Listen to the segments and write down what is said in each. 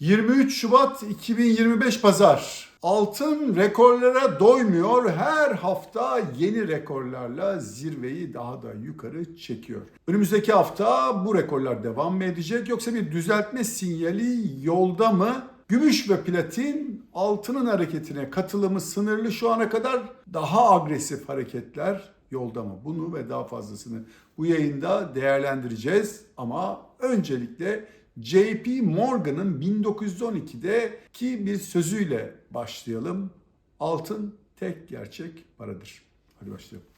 23 Şubat 2025 Pazar. Altın rekorlara doymuyor. Her hafta yeni rekorlarla zirveyi daha da yukarı çekiyor. Önümüzdeki hafta bu rekorlar devam mı edecek yoksa bir düzeltme sinyali yolda mı? Gümüş ve platin altının hareketine katılımı sınırlı şu ana kadar daha agresif hareketler yolda mı? Bunu ve daha fazlasını bu yayında değerlendireceğiz ama öncelikle JP Morgan'ın 1912'deki bir sözüyle başlayalım. Altın tek gerçek paradır. Hadi başlayalım.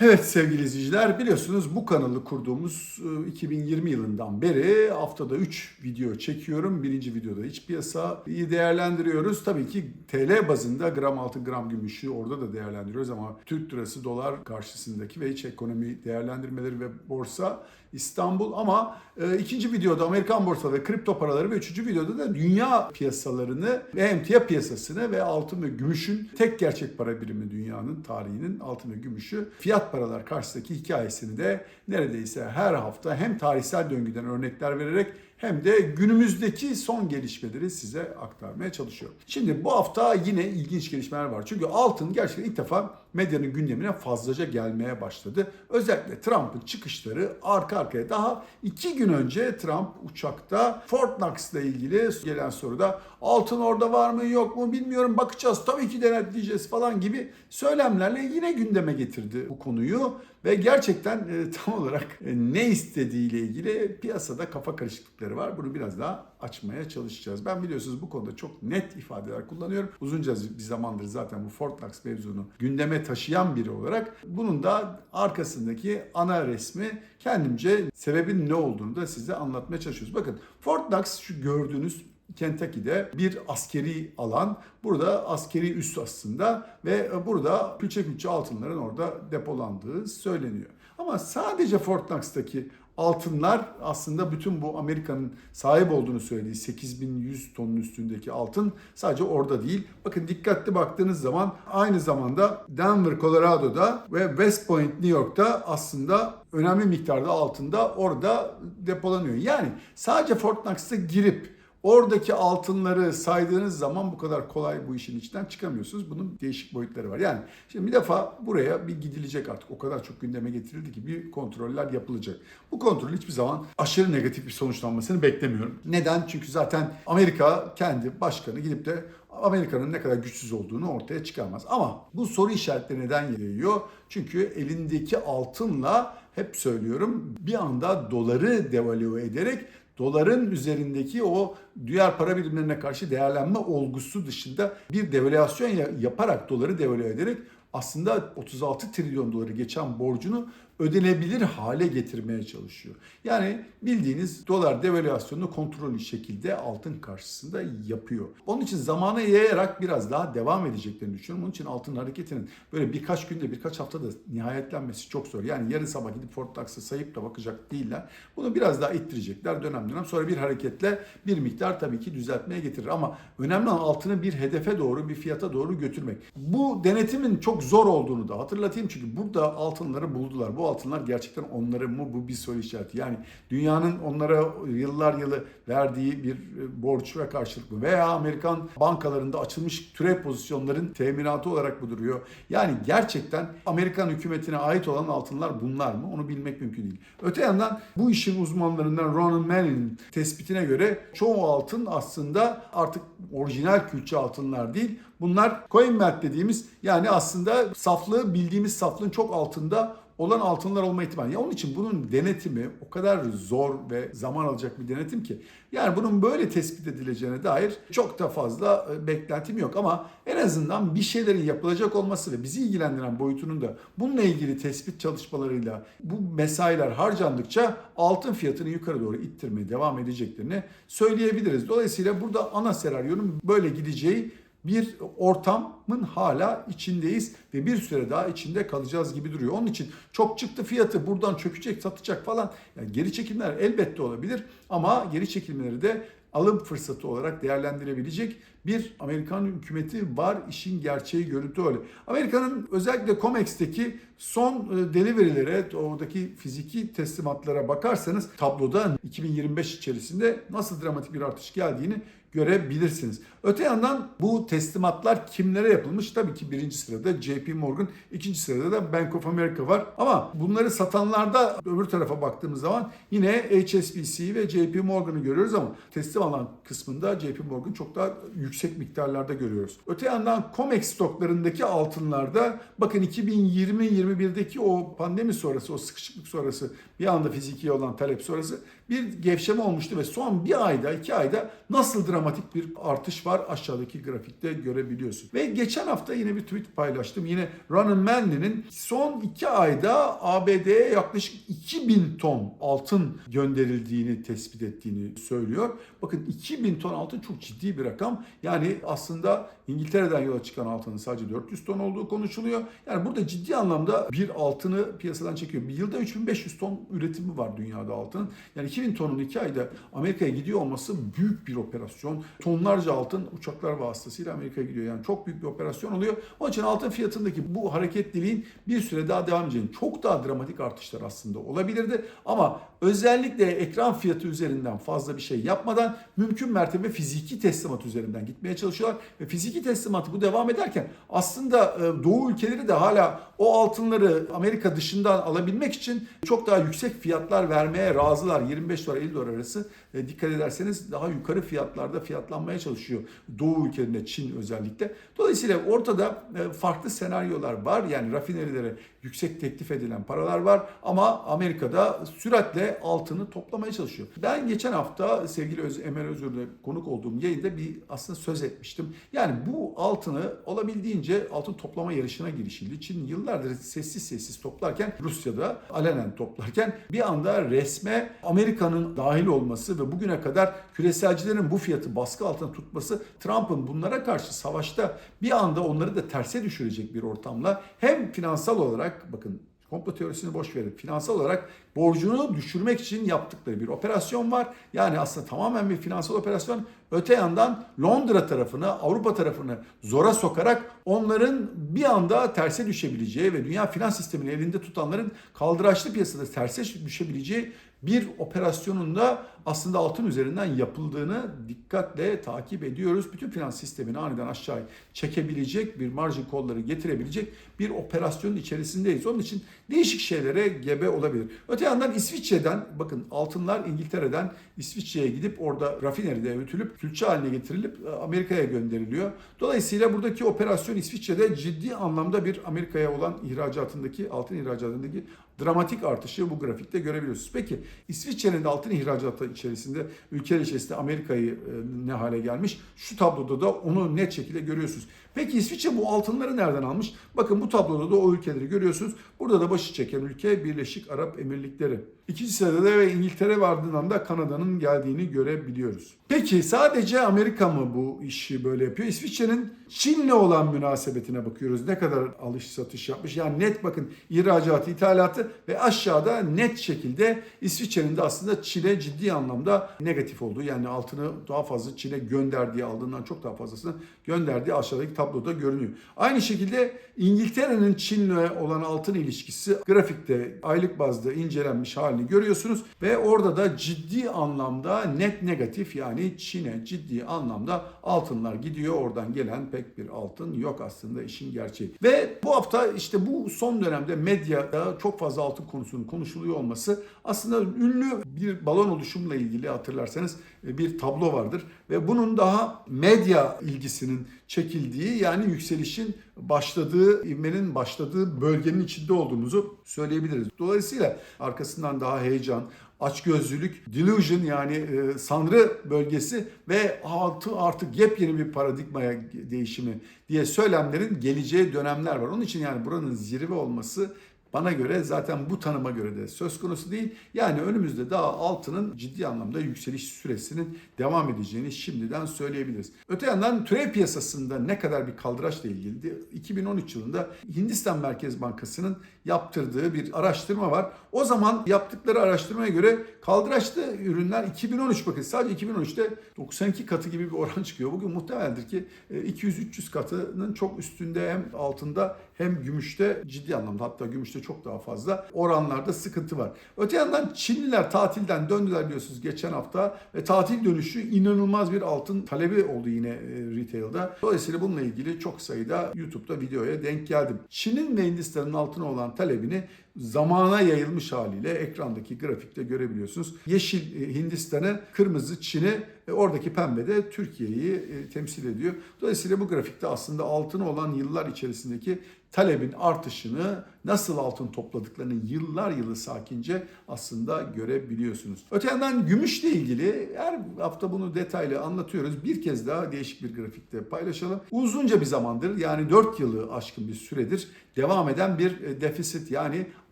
Evet sevgili izleyiciler biliyorsunuz bu kanalı kurduğumuz e, 2020 yılından beri haftada 3 video çekiyorum. Birinci videoda iç piyasayı değerlendiriyoruz. Tabii ki TL bazında gram altın gram gümüşü orada da değerlendiriyoruz ama Türk lirası dolar karşısındaki ve iç ekonomi değerlendirmeleri ve borsa İstanbul ama e, ikinci videoda Amerikan borsa ve kripto paraları ve üçüncü videoda da dünya piyasalarını ve emtia piyasasını ve altın ve gümüşün tek gerçek para birimi dünyanın tarihinin altın ve gümüşü fiyat paralar karşısındaki hikayesini de neredeyse her hafta hem tarihsel döngüden örnekler vererek hem de günümüzdeki son gelişmeleri size aktarmaya çalışıyorum. Şimdi bu hafta yine ilginç gelişmeler var. Çünkü altın gerçekten ilk defa medyanın gündemine fazlaca gelmeye başladı. Özellikle Trump'ın çıkışları arka arkaya. Daha iki gün önce Trump uçakta Fort Knox ile ilgili gelen soruda altın orada var mı yok mu bilmiyorum bakacağız tabii ki denetleyeceğiz falan gibi söylemlerle yine gündeme getirdi bu konuyu ve gerçekten e, tam olarak e, ne istediğiyle ilgili piyasada kafa karışıklıkları var. Bunu biraz daha açmaya çalışacağız. Ben biliyorsunuz bu konuda çok net ifadeler kullanıyorum. Uzunca bir zamandır zaten bu Fort Knox mevzunu gündeme taşıyan biri olarak bunun da arkasındaki ana resmi kendimce sebebin ne olduğunu da size anlatmaya çalışıyoruz. Bakın Fort Knox şu gördüğünüz Kentucky'de bir askeri alan. Burada askeri üs aslında ve burada külçe külçe altınların orada depolandığı söyleniyor. Ama sadece Fort Knox'taki altınlar aslında bütün bu Amerika'nın sahip olduğunu söylediği 8100 tonun üstündeki altın sadece orada değil. Bakın dikkatli baktığınız zaman aynı zamanda Denver, Colorado'da ve West Point, New York'ta aslında önemli miktarda altında orada depolanıyor. Yani sadece Fort Knox'a girip Oradaki altınları saydığınız zaman bu kadar kolay bu işin içinden çıkamıyorsunuz. Bunun değişik boyutları var. Yani şimdi bir defa buraya bir gidilecek artık. O kadar çok gündeme getirildi ki bir kontroller yapılacak. Bu kontrol hiçbir zaman aşırı negatif bir sonuçlanmasını beklemiyorum. Neden? Çünkü zaten Amerika kendi başkanı gidip de Amerika'nın ne kadar güçsüz olduğunu ortaya çıkarmaz. Ama bu soru işaretleri neden yayıyor? Çünkü elindeki altınla hep söylüyorum bir anda doları devalüe ederek doların üzerindeki o diğer para birimlerine karşı değerlenme olgusu dışında bir devalüasyon yaparak doları devalüe ederek aslında 36 trilyon doları geçen borcunu ödenebilir hale getirmeye çalışıyor. Yani bildiğiniz dolar devalüasyonunu kontrollü şekilde altın karşısında yapıyor. Onun için zamana yayarak biraz daha devam edeceklerini düşünüyorum. Onun için altın hareketinin böyle birkaç günde birkaç haftada nihayetlenmesi çok zor. Yani yarın sabah gidip Fort Knox'ı sayıp da bakacak değiller. Bunu biraz daha ittirecekler dönem dönem. Sonra bir hareketle bir miktar tabii ki düzeltmeye getirir. Ama önemli olan altını bir hedefe doğru, bir fiyata doğru götürmek. Bu denetimin çok zor olduğunu da hatırlatayım. Çünkü burada altınları buldular. Bu altınlar gerçekten onların mı bu bir soru işareti. Yani dünyanın onlara yıllar yılı verdiği bir borç ve karşılık mı? Veya Amerikan bankalarında açılmış türev pozisyonların teminatı olarak bu duruyor. Yani gerçekten Amerikan hükümetine ait olan altınlar bunlar mı? Onu bilmek mümkün değil. Öte yandan bu işin uzmanlarından Ronan Manning'in tespitine göre çoğu altın aslında artık orijinal külçe altınlar değil. Bunlar coin melt dediğimiz yani aslında saflığı bildiğimiz saflığın çok altında olan altınlar olma ihtimali. Ya onun için bunun denetimi o kadar zor ve zaman alacak bir denetim ki. Yani bunun böyle tespit edileceğine dair çok da fazla beklentim yok ama en azından bir şeylerin yapılacak olması ve bizi ilgilendiren boyutunun da bununla ilgili tespit çalışmalarıyla bu mesailer harcandıkça altın fiyatını yukarı doğru ittirmeye devam edeceklerini söyleyebiliriz. Dolayısıyla burada ana senaryonun böyle gideceği bir ortamın hala içindeyiz ve bir süre daha içinde kalacağız gibi duruyor. Onun için çok çıktı fiyatı buradan çökecek, satacak falan. Yani geri çekimler elbette olabilir ama geri çekilmeleri de alım fırsatı olarak değerlendirebilecek bir Amerikan hükümeti var. İşin gerçeği görüntü öyle. Amerika'nın özellikle COMEX'teki son e, delivery'lere, oradaki fiziki teslimatlara bakarsanız tabloda 2025 içerisinde nasıl dramatik bir artış geldiğini görebilirsiniz. Öte yandan bu teslimatlar kimlere yapılmış? Tabii ki birinci sırada JP Morgan, ikinci sırada da Bank of America var. Ama bunları satanlarda öbür tarafa baktığımız zaman yine HSBC ve JP Morgan'ı görüyoruz ama teslim alan kısmında JP Morgan çok daha yüksek miktarlarda görüyoruz. Öte yandan COMEX stoklarındaki altınlarda bakın 2020-21'deki o pandemi sonrası, o sıkışıklık sonrası bir anda fiziki olan talep sonrası bir gevşeme olmuştu ve son bir ayda, iki ayda nasıl dramatik bir artış var aşağıdaki grafikte görebiliyorsun. Ve geçen hafta yine bir tweet paylaştım. Yine Ronan Manley'nin son iki ayda ABD'ye yaklaşık 2000 ton altın gönderildiğini tespit ettiğini söylüyor. Bakın 2000 ton altın çok ciddi bir rakam. Yani aslında İngiltere'den yola çıkan altının sadece 400 ton olduğu konuşuluyor. Yani burada ciddi anlamda bir altını piyasadan çekiyor. Bir yılda 3500 ton üretimi var dünyada altının. Yani 2000 tonun iki ayda Amerika'ya gidiyor olması büyük bir operasyon. Tonlarca altın uçaklar vasıtasıyla Amerika'ya gidiyor. Yani çok büyük bir operasyon oluyor. Onun için altın fiyatındaki bu hareketliliğin bir süre daha devam edeceğini, çok daha dramatik artışlar aslında olabilirdi. Ama özellikle ekran fiyatı üzerinden fazla bir şey yapmadan mümkün mertebe fiziki teslimat üzerinden gitmeye çalışıyorlar. Ve fiziki teslimatı bu devam ederken aslında e, Doğu ülkeleri de hala o altınları Amerika dışından alabilmek için çok daha yüksek fiyatlar vermeye razılar. 25 dolar 50 dolar arası e, dikkat ederseniz daha yukarı fiyatlarda fiyatlanmaya çalışıyor Doğu ülkelerinde Çin özellikle. Dolayısıyla ortada e, farklı senaryolar var. Yani rafinerilere yüksek teklif edilen paralar var ama Amerika'da süratle altını toplamaya çalışıyor. Ben geçen hafta sevgili Öz Emel Özür'le konuk olduğum yayında bir aslında söz etmiştim. Yani bu altını olabildiğince altın toplama yarışına girişildi. Çin yıllardır sessiz sessiz toplarken Rusya'da alenen toplarken bir anda resme Amerika'nın dahil olması ve bugüne kadar küreselcilerin bu fiyatı baskı altına tutması Trump'ın bunlara karşı savaşta bir anda onları da terse düşürecek bir ortamla hem finansal olarak bakın komplo teorisini boş verin. Finansal olarak borcunu düşürmek için yaptıkları bir operasyon var. Yani aslında tamamen bir finansal operasyon. Öte yandan Londra tarafını, Avrupa tarafını zora sokarak onların bir anda terse düşebileceği ve dünya finans sistemini elinde tutanların kaldıraçlı piyasada terse düşebileceği bir operasyonun da aslında altın üzerinden yapıldığını dikkatle takip ediyoruz. Bütün finans sistemini aniden aşağı çekebilecek, bir margin kolları getirebilecek bir operasyonun içerisindeyiz. Onun için değişik şeylere gebe olabilir. Öte yandan İsviçre'den bakın altınlar İngiltere'den İsviçre'ye gidip orada rafineride öğütülüp külçe haline getirilip e, Amerika'ya gönderiliyor. Dolayısıyla buradaki operasyon İsviçre'de ciddi anlamda bir Amerika'ya olan ihracatındaki altın ihracatındaki dramatik artışı bu grafikte görebiliyorsunuz. Peki İsviçre'nin de altın ihracatı içerisinde ülkeler içerisinde Amerika'yı e, ne hale gelmiş? Şu tabloda da onu net şekilde görüyorsunuz. Peki İsviçre bu altınları nereden almış? Bakın bu tabloda da o ülkeleri görüyorsunuz. Burada da başı çeken ülke Birleşik Arap Emirlikleri. İkinci sırada da ve İngiltere ve ardından da Kanada'nın geldiğini görebiliyoruz. Peki sadece Amerika mı bu işi böyle yapıyor? İsviçre'nin Çin'le olan münasebetine bakıyoruz. Ne kadar alış satış yapmış? Yani net bakın ihracatı, ithalatı ve aşağıda net şekilde İsviçre'nin de aslında Çin'e ciddi anlamda negatif olduğu yani altını daha fazla Çin'e gönderdiği aldığından çok daha fazlasını gönderdiği aşağıdaki tabloda görünüyor. Aynı şekilde İngiltere'nin Çin'le olan altın ilişkisi grafikte aylık bazda incelenmiş halini görüyorsunuz ve orada da ciddi anlamda net negatif yani Çin'e ciddi anlamda altınlar gidiyor. Oradan gelen pek bir altın yok aslında işin gerçeği. Ve bu hafta işte bu son dönemde medyada çok fazla altın konusunun konuşuluyor olması aslında ünlü bir balon oluşumla ilgili hatırlarsanız bir tablo vardır ve bunun daha medya ilgisinin çekildiği yani yükselişin başladığı, ivmenin başladığı bölgenin içinde olduğumuzu söyleyebiliriz. Dolayısıyla arkasından daha heyecan, açgözlülük, delusion yani e, sanrı bölgesi ve artı artık yepyeni bir paradigmaya değişimi diye söylemlerin geleceği dönemler var. Onun için yani buranın zirve olması bana göre zaten bu tanıma göre de söz konusu değil. Yani önümüzde daha altının ciddi anlamda yükseliş süresinin devam edeceğini şimdiden söyleyebiliriz. Öte yandan türev piyasasında ne kadar bir kaldıraçla ilgili 2013 yılında Hindistan Merkez Bankası'nın yaptırdığı bir araştırma var. O zaman yaptıkları araştırmaya göre kaldıraçlı ürünler 2013 bakın sadece 2013'te 92 katı gibi bir oran çıkıyor. Bugün muhtemeldir ki 200-300 katının çok üstünde hem altında hem gümüşte ciddi anlamda hatta gümüşte çok daha fazla oranlarda sıkıntı var. Öte yandan Çinliler tatilden döndüler biliyorsunuz geçen hafta ve tatil dönüşü inanılmaz bir altın talebi oldu yine e, retail'da. Dolayısıyla bununla ilgili çok sayıda YouTube'da videoya denk geldim. Çin'in ve Hindistan'ın altına olan talebini zamana yayılmış haliyle ekrandaki grafikte görebiliyorsunuz. Yeşil e, Hindistan'ı, kırmızı Çin'i, e, oradaki pembe de Türkiye'yi e, temsil ediyor. Dolayısıyla bu grafikte aslında altına olan yıllar içerisindeki talebin artışını, nasıl altın topladıklarını yıllar yılı sakince aslında görebiliyorsunuz. Öte yandan gümüşle ilgili her hafta bunu detaylı anlatıyoruz. Bir kez daha değişik bir grafikte paylaşalım. Uzunca bir zamandır yani 4 yılı aşkın bir süredir devam eden bir defisit yani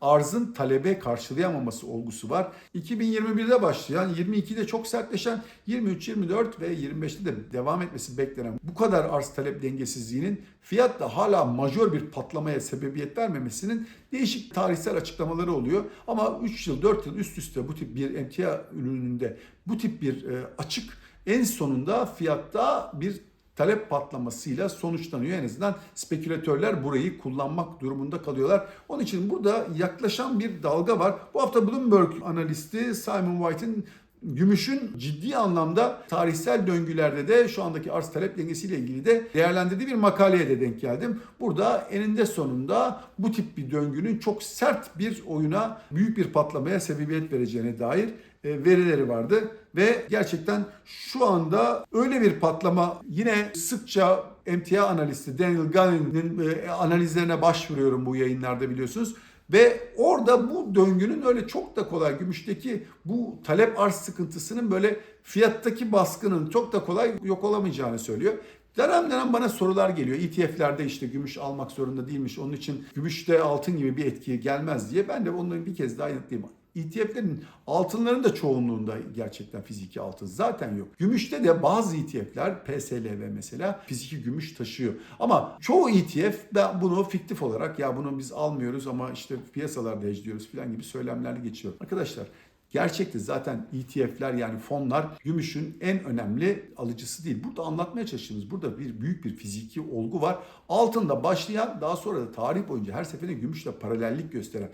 arzın talebe karşılayamaması olgusu var. 2021'de başlayan, 22'de çok sertleşen, 23, 24 ve 25'te de devam etmesi beklenen bu kadar arz talep dengesizliğinin fiyatta hala majör bir patlamaya sebebiyet vermemesinin değişik tarihsel açıklamaları oluyor. Ama 3 yıl 4 yıl üst üste bu tip bir emtia ürününde bu tip bir e, açık en sonunda fiyatta bir talep patlamasıyla sonuçlanıyor. En azından spekülatörler burayı kullanmak durumunda kalıyorlar. Onun için burada yaklaşan bir dalga var. Bu hafta Bloomberg analisti Simon White'in Gümüşün ciddi anlamda tarihsel döngülerde de şu andaki arz talep dengesiyle ilgili de değerlendirdiği bir makaleye de denk geldim. Burada eninde sonunda bu tip bir döngünün çok sert bir oyuna, büyük bir patlamaya sebebiyet vereceğine dair verileri vardı ve gerçekten şu anda öyle bir patlama yine sıkça emtia analisti Daniel Gunning'in e, analizlerine başvuruyorum bu yayınlarda biliyorsunuz. Ve orada bu döngünün öyle çok da kolay gümüşteki bu talep arz sıkıntısının böyle fiyattaki baskının çok da kolay yok olamayacağını söylüyor. Dönem dönem bana sorular geliyor. ETF'lerde işte gümüş almak zorunda değilmiş. Onun için gümüşte altın gibi bir etki gelmez diye. Ben de onları bir kez daha yanıtlayayım. ETF'lerin altınların da çoğunluğunda gerçekten fiziki altın zaten yok. Gümüşte de bazı ETF'ler PSLV mesela fiziki gümüş taşıyor. Ama çoğu ETF ben bunu fiktif olarak ya bunu biz almıyoruz ama işte piyasalarda hedge'liyoruz falan gibi söylemlerle geçiyor. Arkadaşlar Gerçekte zaten ETF'ler yani fonlar gümüşün en önemli alıcısı değil. Burada anlatmaya çalıştığımız burada bir büyük bir fiziki olgu var. Altında başlayan daha sonra da tarih boyunca her seferinde gümüşle paralellik gösteren.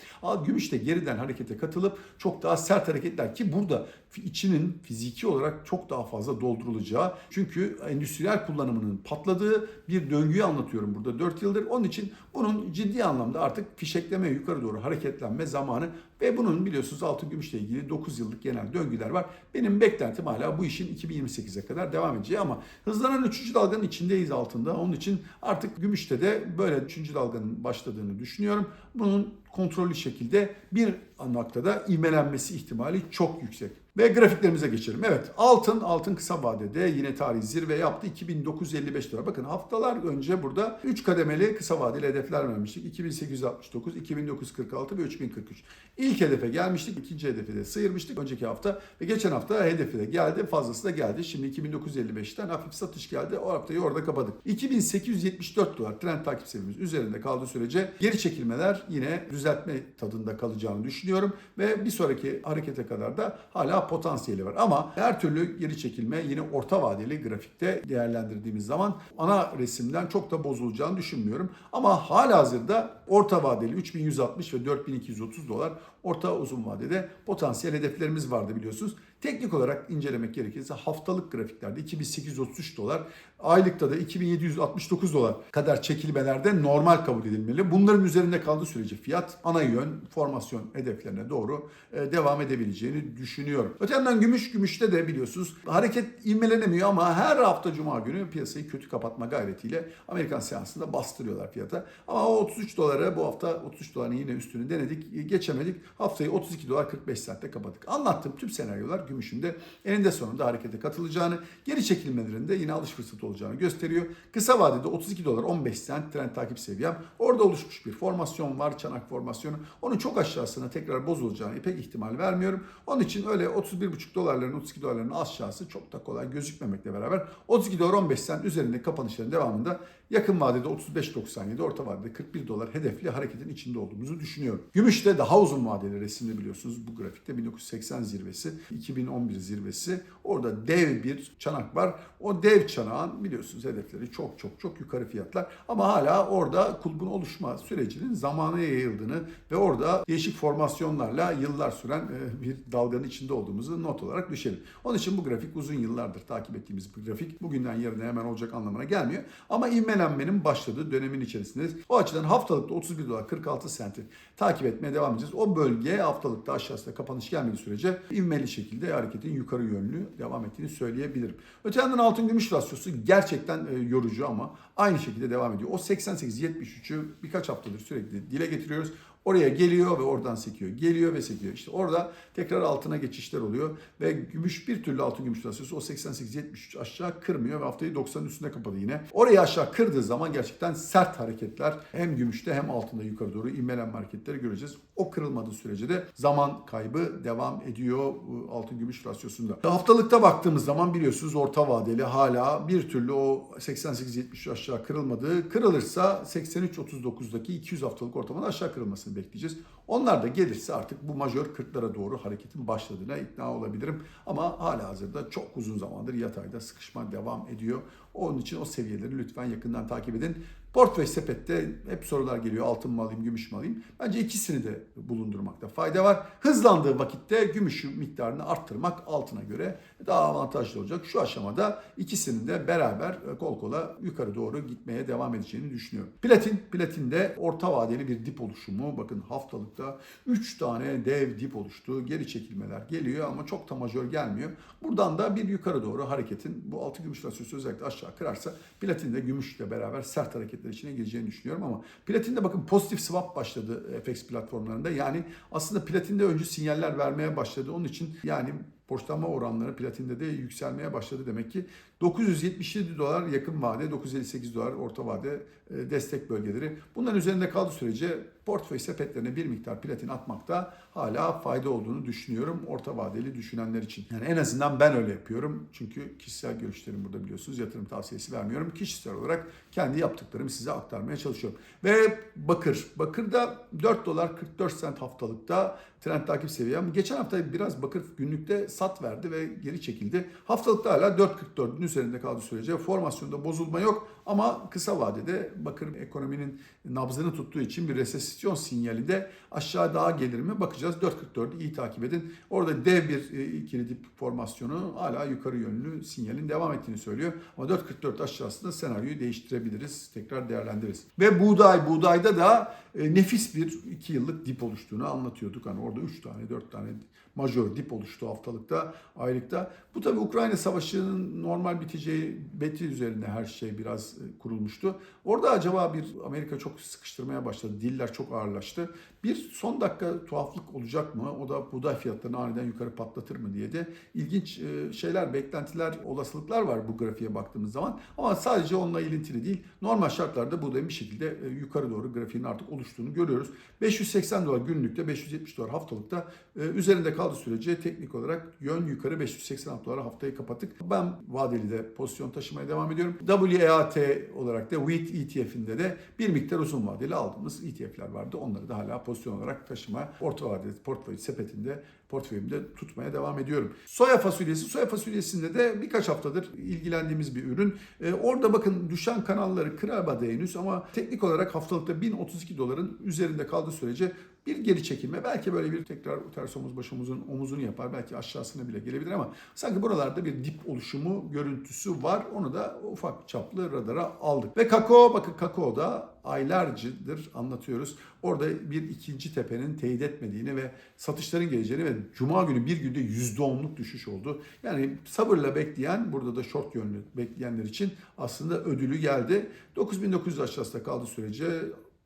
Gümüş de geriden harekete katılıp çok daha sert hareketler ki burada içinin fiziki olarak çok daha fazla doldurulacağı. Çünkü endüstriyel kullanımının patladığı bir döngüyü anlatıyorum burada 4 yıldır. Onun için bunun ciddi anlamda artık fişekleme yukarı doğru hareketlenme zamanı ve bunun biliyorsunuz altın gümüşle ilgili 9 yıllık genel döngüler var. Benim beklentim hala bu işin 2028'e kadar devam edeceği ama hızlanan 3. dalganın içindeyiz altında. Onun için artık gümüşte de böyle 3. dalganın başladığını düşünüyorum. Bunun kontrollü şekilde bir noktada imelenmesi ihtimali çok yüksek. Ve grafiklerimize geçelim. Evet altın, altın kısa vadede yine tarih zirve yaptı 2955 dolar. Bakın haftalar önce burada 3 kademeli kısa vadeli hedefler vermiştik. 2869, 2946 ve 3043. İlk hedefe gelmiştik, ikinci hedefi de sıyırmıştık önceki hafta ve geçen hafta hedefi de geldi, fazlası da geldi. Şimdi 2955'ten hafif satış geldi. O haftayı orada kapadık. 2874 dolar trend takip seviyemiz üzerinde kaldığı sürece geri çekilmeler yine düzeltme tadında kalacağını düşünüyorum ve bir sonraki harekete kadar da hala potansiyeli var. Ama her türlü geri çekilme yine orta vadeli grafikte değerlendirdiğimiz zaman ana resimden çok da bozulacağını düşünmüyorum. Ama hala hazırda orta vadeli 3160 ve 4230 dolar orta uzun vadede potansiyel hedeflerimiz vardı biliyorsunuz. Teknik olarak incelemek gerekirse haftalık grafiklerde 2833 dolar, aylıkta da 2769 dolar kadar çekilmelerde normal kabul edilmeli. Bunların üzerinde kaldığı sürece fiyat ana yön formasyon hedeflerine doğru e, devam edebileceğini düşünüyorum. Öte yandan gümüş gümüşte de biliyorsunuz hareket ivmelenemiyor ama her hafta cuma günü piyasayı kötü kapatma gayretiyle Amerikan seansında bastırıyorlar fiyata. Ama o 33 dolara bu hafta 33 doların yine üstünü denedik geçemedik. Haftayı 32 dolar 45 saatte kapadık. Anlattığım tüm senaryolar gümüşün de eninde sonunda harekete katılacağını, geri çekilmelerinde yine alış fırsatı olacağını gösteriyor. Kısa vadede 32 dolar 15 sent trend takip seviyem. Orada oluşmuş bir formasyon var, çanak formasyonu. Onun çok aşağısına tekrar bozulacağını pek ihtimal vermiyorum. Onun için öyle 31,5 dolarların 32 dolarların aşağısı çok da kolay gözükmemekle beraber 32 dolar 15 sent üzerinde kapanışların devamında yakın vadede 35.97, orta vadede 41 dolar hedefli hareketin içinde olduğumuzu düşünüyorum. Gümüşte daha uzun vadeli resimde biliyorsunuz bu grafikte 1980 zirvesi, 2011 zirvesi. Orada dev bir çanak var. O dev çanağın biliyorsunuz hedefleri çok çok çok yukarı fiyatlar. Ama hala orada kulbun oluşma sürecinin zamana yayıldığını ve orada değişik formasyonlarla yıllar süren e, bir dalganın içinde olduğumuzu not olarak düşelim. Onun için bu grafik uzun yıllardır takip ettiğimiz bir grafik. Bugünden yarına hemen olacak anlamına gelmiyor. Ama ivmelenmenin başladığı dönemin içerisindeyiz. O açıdan haftalıkta 31 dolar 46 senti takip etmeye devam edeceğiz. O bölge haftalıkta aşağısında kapanış gelmediği sürece ivmeli şekilde hareketin yukarı yönlü devam ettiğini söyleyebilirim. Öte yandan altın gümüş rasyosu gerçekten e, yorucu ama aynı şekilde devam ediyor. O 88-73'ü birkaç haftadır sürekli dile getiriyoruz. Oraya geliyor ve oradan sekiyor. Geliyor ve sekiyor. İşte orada tekrar altına geçişler oluyor. Ve gümüş bir türlü altın gümüş rasyosu o 88-73 aşağı kırmıyor ve haftayı 90'ın üstünde kapadı yine. Orayı aşağı kırdığı zaman gerçekten sert hareketler hem gümüşte hem altında yukarı doğru inmelenme hareketleri göreceğiz. O kırılmadığı sürece de zaman kaybı devam ediyor altın gümüş rasyosunda. Haftalıkta baktığımız zaman biliyorsunuz orta vadeli hala bir türlü o 88-73 aşağı kırılmadığı kırılırsa 83-39'daki 200 haftalık ortamada aşağı bekleyeceğiz. Onlar da gelirse artık bu majör 40'lara doğru hareketin başladığına ikna olabilirim. Ama hala hazırda çok uzun zamandır yatayda sıkışma devam ediyor. Onun için o seviyeleri lütfen yakından takip edin. Portföy sepette hep sorular geliyor. Altın mı alayım, gümüş mü alayım? Bence ikisini de bulundurmakta fayda var. Hızlandığı vakitte gümüşün miktarını arttırmak altına göre daha avantajlı olacak. Şu aşamada ikisinin de beraber kol kola yukarı doğru gitmeye devam edeceğini düşünüyorum. Platin, platinde orta vadeli bir dip oluşumu. Bakın haftalıkta 3 tane dev dip oluştu. Geri çekilmeler geliyor ama çok da majör gelmiyor. Buradan da bir yukarı doğru hareketin bu altı gümüş rasyosu özellikle aşağı kırarsa platinde gümüşle beraber sert hareketler içine gireceğini düşünüyorum ama platinde bakın pozitif swap başladı FX platformlarında. Yani aslında platinde öncü sinyaller vermeye başladı. Onun için yani borçlanma oranları platinde de yükselmeye başladı demek ki. 977 dolar yakın vade, 958 dolar orta vade e, destek bölgeleri. Bunların üzerinde kaldığı sürece portföy sepetlerine bir miktar platin atmakta hala fayda olduğunu düşünüyorum orta vadeli düşünenler için. Yani en azından ben öyle yapıyorum. Çünkü kişisel görüşlerim burada biliyorsunuz. Yatırım tavsiyesi vermiyorum. Kişisel olarak kendi yaptıklarımı size aktarmaya çalışıyorum. Ve bakır. Bakırda 4 dolar 44 sent haftalıkta trend takip seviyem. Geçen hafta biraz bakır günlükte sat verdi ve geri çekildi. Haftalıkta hala 4.44'ün üzerinde kaldığı sürece formasyonda bozulma yok ama kısa vadede bakır ekonominin nabzını tuttuğu için bir resesyon sinyali de aşağı daha gelir mi bakacağız. 4.44'ü iyi takip edin. Orada dev bir e, ikili dip formasyonu hala yukarı yönlü sinyalin devam ettiğini söylüyor. Ama 4.44 aşağısında senaryoyu değiştirebiliriz. Tekrar değerlendiririz. Ve buğday, buğdayda da e, nefis bir 2 yıllık dip oluştuğunu anlatıyorduk. Hani orada 3 tane 4 tane majör dip oluştu haftalıkta, aylıkta. Bu tabii Ukrayna Savaşı'nın normal biteceği beti üzerine her şey biraz e, kurulmuştu. Orada acaba bir Amerika çok sıkıştırmaya başladı. Diller çok ağırlaştı. Bir son dakika tuhaflık olacak mı? O da buğday fiyatlarını aniden yukarı patlatır mı diye de ilginç e, şeyler, beklentiler, olasılıklar var bu grafiğe baktığımız zaman. Ama sadece onunla ilintili değil. Normal şartlarda buğdayın bir şekilde e, yukarı doğru grafiğin artık oluştuğunu görüyoruz. 580 dolar günlükte, 570 dolar haftalıkta üzerinde kaldığı sürece teknik olarak yön yukarı 580 dolara haftayı kapattık. Ben vadeli de pozisyon taşımaya devam ediyorum. WEAT olarak da WEAT ETF'inde de bir miktar uzun vadeli aldığımız ETF'ler vardı. Onları da hala pozisyon olarak taşıma orta vadeli portföy sepetinde portföyümde tutmaya devam ediyorum. Soya fasulyesi, soya fasulyesinde de birkaç haftadır ilgilendiğimiz bir ürün. Ee, orada bakın düşen kanalları kıramadı henüz ama teknik olarak haftalıkta 1032 doların üzerinde kaldığı sürece bir geri çekilme belki böyle bir tekrar ters omuz başımızın omuzunu yapar belki aşağısına bile gelebilir ama sanki buralarda bir dip oluşumu görüntüsü var onu da ufak çaplı radara aldık. Ve kakao bakın kakao da aylarcadır anlatıyoruz. Orada bir ikinci tepenin teyit etmediğini ve satışların geleceğini ve cuma günü bir günde %10'luk düşüş oldu. Yani sabırla bekleyen burada da short yönlü bekleyenler için aslında ödülü geldi. 9900 aşağısında kaldığı sürece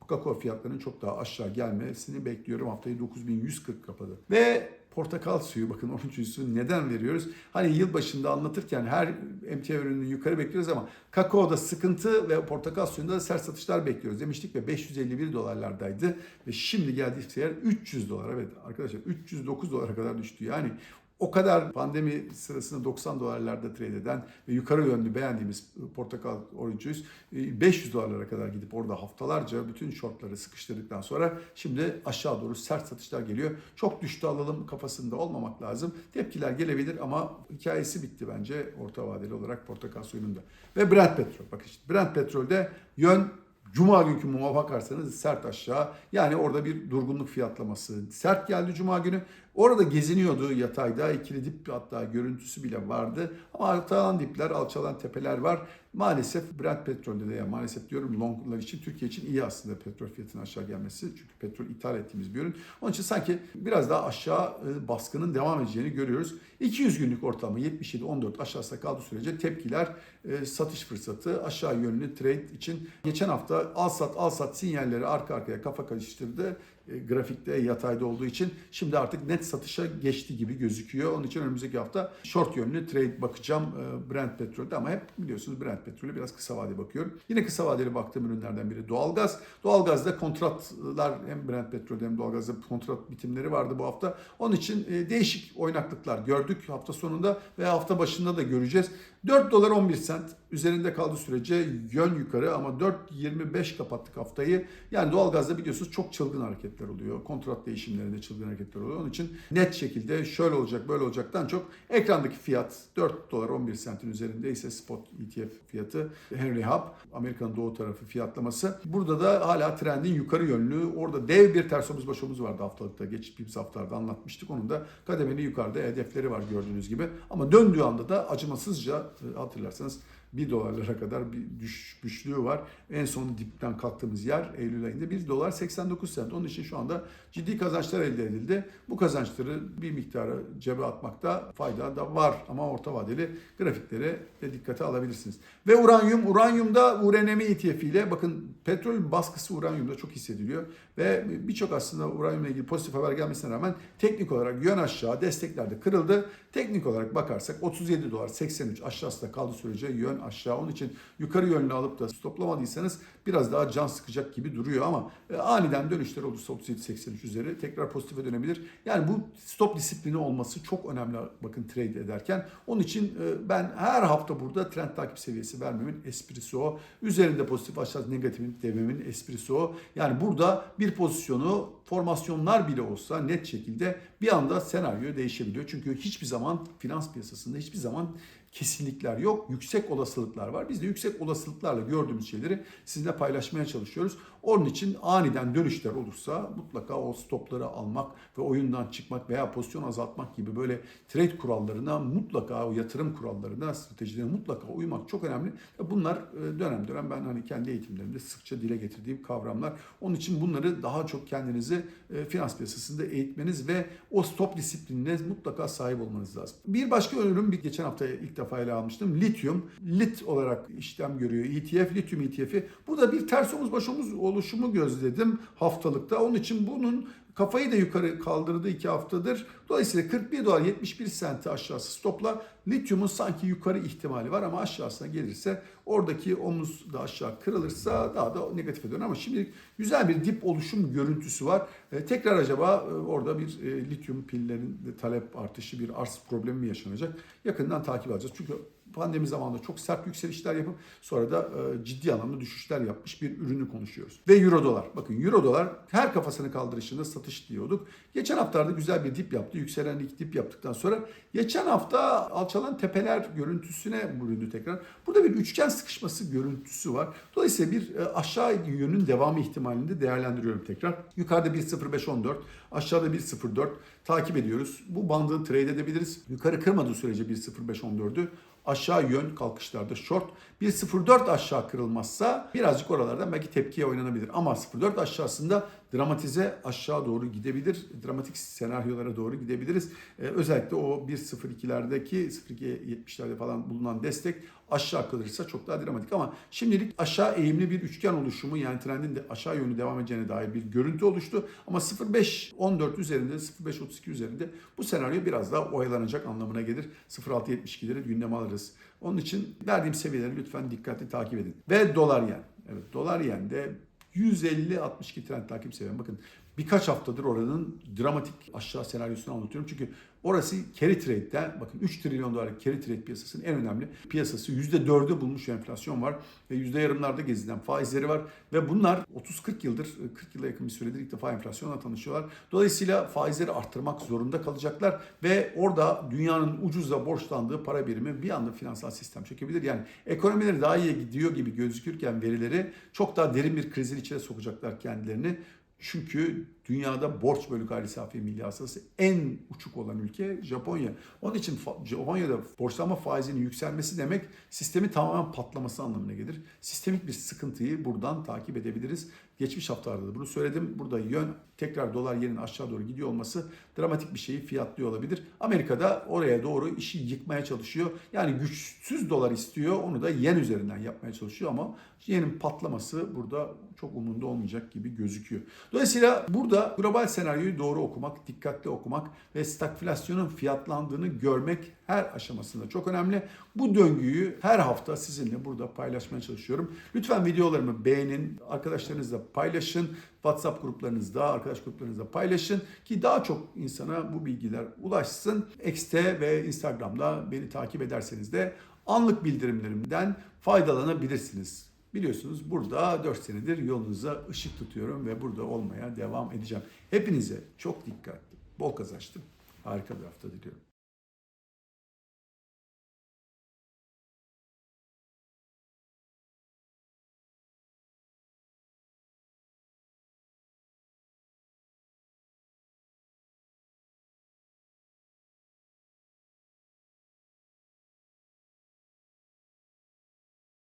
kakao fiyatlarının çok daha aşağı gelmesini bekliyorum. Haftayı 9140 kapadı. Ve portakal suyu bakın 13. suyu neden veriyoruz? Hani yılbaşında anlatırken her emtia ürününü yukarı bekliyoruz ama kakaoda sıkıntı ve portakal suyunda da sert satışlar bekliyoruz demiştik ve 551 dolarlardaydı ve şimdi geldiği yer 300 dolar. Evet arkadaşlar 309 dolara kadar düştü. Yani o kadar pandemi sırasında 90 dolarlarda trade eden ve yukarı yönlü beğendiğimiz portakal juice 500 dolarlara kadar gidip orada haftalarca bütün shortları sıkıştırdıktan sonra şimdi aşağı doğru sert satışlar geliyor. Çok düştü alalım kafasında olmamak lazım. Tepkiler gelebilir ama hikayesi bitti bence orta vadeli olarak portakal suyunun da. Ve Brent petrol. Bakın işte Brent petrolde yön Cuma günkü muma bakarsanız sert aşağı. Yani orada bir durgunluk fiyatlaması. Sert geldi Cuma günü. Orada geziniyordu yatayda. ikili dip hatta görüntüsü bile vardı. Ama alçalan dipler, alçalan tepeler var. Maalesef Brent petrolde de ya maalesef diyorum longlar için Türkiye için iyi aslında petrol fiyatının aşağı gelmesi. Çünkü petrol ithal ettiğimiz bir ürün. Onun için sanki biraz daha aşağı e, baskının devam edeceğini görüyoruz. 200 günlük ortalama 77-14 aşağısında kaldığı sürece tepkiler e, satış fırsatı aşağı yönlü trade için geçen hafta al sat al sat sinyalleri arka arkaya kafa karıştırdı grafikte yatayda olduğu için şimdi artık net satışa geçti gibi gözüküyor. Onun için önümüzdeki hafta short yönlü trade bakacağım e, Brent petrolde ama hep biliyorsunuz Brent petrolü biraz kısa vadeli bakıyorum. Yine kısa vadeli baktığım ürünlerden biri doğalgaz. Doğalgazda kontratlar hem Brent petrolde hem doğalgazda kontrat bitimleri vardı bu hafta. Onun için e, değişik oynaklıklar gördük hafta sonunda ve hafta başında da göreceğiz. 4 dolar 11 sent üzerinde kaldığı sürece yön yukarı ama 4.25 kapattık haftayı. Yani doğalgazda biliyorsunuz çok çılgın hareketler oluyor. Kontrat değişimlerinde çılgın hareketler oluyor. Onun için net şekilde şöyle olacak böyle olacaktan çok ekrandaki fiyat 4 dolar 11 sentin üzerindeyse spot ETF fiyatı Henry Hub Amerika'nın doğu tarafı fiyatlaması. Burada da hala trendin yukarı yönlü. Orada dev bir ters omuz baş omuz vardı haftalıkta. Geçtiğimiz haftalarda anlatmıştık. Onun da kademeli yukarıda hedefleri var gördüğünüz gibi. Ama döndüğü anda da acımasızca hatırlarsanız 1 dolarlara kadar bir düşmüşlüğü var. En son dipten kalktığımız yer Eylül ayında 1 dolar 89 sent. Onun için şu anda ciddi kazançlar elde edildi. Bu kazançları bir miktarı cebe atmakta fayda da var. Ama orta vadeli grafikleri de dikkate alabilirsiniz. Ve uranyum, uranyumda URNM ETF ile bakın petrol baskısı uranyumda çok hissediliyor. Ve birçok aslında uranyumla ilgili pozitif haber gelmesine rağmen teknik olarak yön aşağı desteklerde kırıldı. Teknik olarak bakarsak 37 dolar 83 aşağısında kaldığı sürece yön aşağı. Onun için yukarı yönlü alıp da stoplamadıysanız biraz daha can sıkacak gibi duruyor ama e, aniden dönüşler olursa 37-83 üzeri tekrar pozitife dönebilir. Yani bu stop disiplini olması çok önemli bakın trade ederken. Onun için e, ben her hafta burada trend takip seviyesi vermemin esprisi o. Üzerinde pozitif aşağı negatif dememin esprisi o. Yani burada bir pozisyonu formasyonlar bile olsa net şekilde bir anda senaryo değişebiliyor. Çünkü hiçbir zaman finans piyasasında hiçbir zaman kesinlikler yok. Yüksek olasılıklar var. Biz de yüksek olasılıklarla gördüğümüz şeyleri sizinle paylaşmaya çalışıyoruz. Onun için aniden dönüşler olursa mutlaka o stopları almak ve oyundan çıkmak veya pozisyon azaltmak gibi böyle trade kurallarına mutlaka o yatırım kurallarına, stratejilerine mutlaka uymak çok önemli. Bunlar e, dönem dönem ben hani kendi eğitimlerimde sıkça dile getirdiğim kavramlar. Onun için bunları daha çok kendinizi e, finans piyasasında eğitmeniz ve o stop disiplinine mutlaka sahip olmanız lazım. Bir başka ürün bir geçen hafta ilk defa ele almıştım. Lityum. Lit olarak işlem görüyor ETF. Lityum ETF'i. Burada bir ters omuz baş omuz oluşumu gözledim haftalıkta. Onun için bunun kafayı da yukarı kaldırdı iki haftadır. Dolayısıyla 41 dolar 71 senti aşağısı stopla lityumun sanki yukarı ihtimali var ama aşağısına gelirse oradaki omuz da aşağı kırılırsa daha da negatife döner ama şimdi güzel bir dip oluşum görüntüsü var. E, tekrar acaba e, orada bir e, lityum pillerin talep artışı bir arz problemi mi yaşanacak? Yakından takip edeceğiz. Çünkü pandemi zamanında çok sert yükselişler yapıp sonra da e, ciddi anlamda düşüşler yapmış bir ürünü konuşuyoruz. Ve euro dolar. Bakın euro dolar her kafasını kaldırışında satış diyorduk. Geçen haftalarda güzel bir dip yaptı. Yükselen ilk dip yaptıktan sonra geçen hafta alçalan tepeler görüntüsüne büründü tekrar. Burada bir üçgen sıkışması görüntüsü var. Dolayısıyla bir e, aşağı yönün devamı ihtimalini de değerlendiriyorum tekrar. Yukarıda 1.0514, aşağıda 1.04 takip ediyoruz. Bu bandı trade edebiliriz. Yukarı kırmadığı sürece 1.0514'ü aşağı yön kalkışlarda short 1.04 aşağı kırılmazsa birazcık oralardan belki tepkiye oynanabilir. Ama 0.4 aşağısında dramatize aşağı doğru gidebilir. Dramatik senaryolara doğru gidebiliriz. Ee, özellikle o 1.02'lerdeki 0.270'lerde falan bulunan destek aşağı kalırsa çok daha dramatik ama şimdilik aşağı eğimli bir üçgen oluşumu yani trendin de aşağı yönlü devam edeceğine dair bir görüntü oluştu. Ama 0.5-14 üzerinde 0.5-32 üzerinde bu senaryo biraz daha oyalanacak anlamına gelir. 0.6-72'leri gündeme alırız. Onun için verdiğim seviyeleri lütfen dikkatli takip edin. Ve dolar yen. Evet dolar yen de 150-62 trend takip seviyorum. Bakın birkaç haftadır oranın dramatik aşağı senaryosunu anlatıyorum. Çünkü orası carry trade'den bakın 3 trilyon dolarlık carry trade piyasasının en önemli piyasası. %4'ü bulmuş enflasyon var ve yarımlarda gezilen faizleri var ve bunlar 30-40 yıldır 40 yıla yakın bir süredir ilk defa enflasyonla tanışıyorlar. Dolayısıyla faizleri arttırmak zorunda kalacaklar ve orada dünyanın ucuzla borçlandığı para birimi bir anda finansal sistem çökebilir. Yani ekonomileri daha iyi gidiyor gibi gözükürken verileri çok daha derin bir krizin içine sokacaklar kendilerini. Çünkü dünyada borç bölü gayri safi milli hasılası en uçuk olan ülke Japonya. Onun için Japonya'da borçlanma faizinin yükselmesi demek sistemin tamamen patlaması anlamına gelir. Sistemik bir sıkıntıyı buradan takip edebiliriz. Geçmiş haftalarda da bunu söyledim. Burada yön tekrar dolar yerin aşağı doğru gidiyor olması dramatik bir şeyi fiyatlıyor olabilir. Amerika'da oraya doğru işi yıkmaya çalışıyor. Yani güçsüz dolar istiyor. Onu da yen üzerinden yapmaya çalışıyor ama yenin patlaması burada çok umunda olmayacak gibi gözüküyor. Dolayısıyla burada global senaryoyu doğru okumak, dikkatli okumak ve stagflasyonun fiyatlandığını görmek her aşamasında çok önemli. Bu döngüyü her hafta sizinle burada paylaşmaya çalışıyorum. Lütfen videolarımı beğenin, arkadaşlarınızla paylaşın. WhatsApp gruplarınızda, arkadaş gruplarınızda paylaşın ki daha çok insana bu bilgiler ulaşsın. X'te ve Instagram'da beni takip ederseniz de anlık bildirimlerimden faydalanabilirsiniz. Biliyorsunuz burada 4 senedir yolunuza ışık tutuyorum ve burada olmaya devam edeceğim. Hepinize çok dikkatli, bol kazançlı, harika bir hafta diliyorum.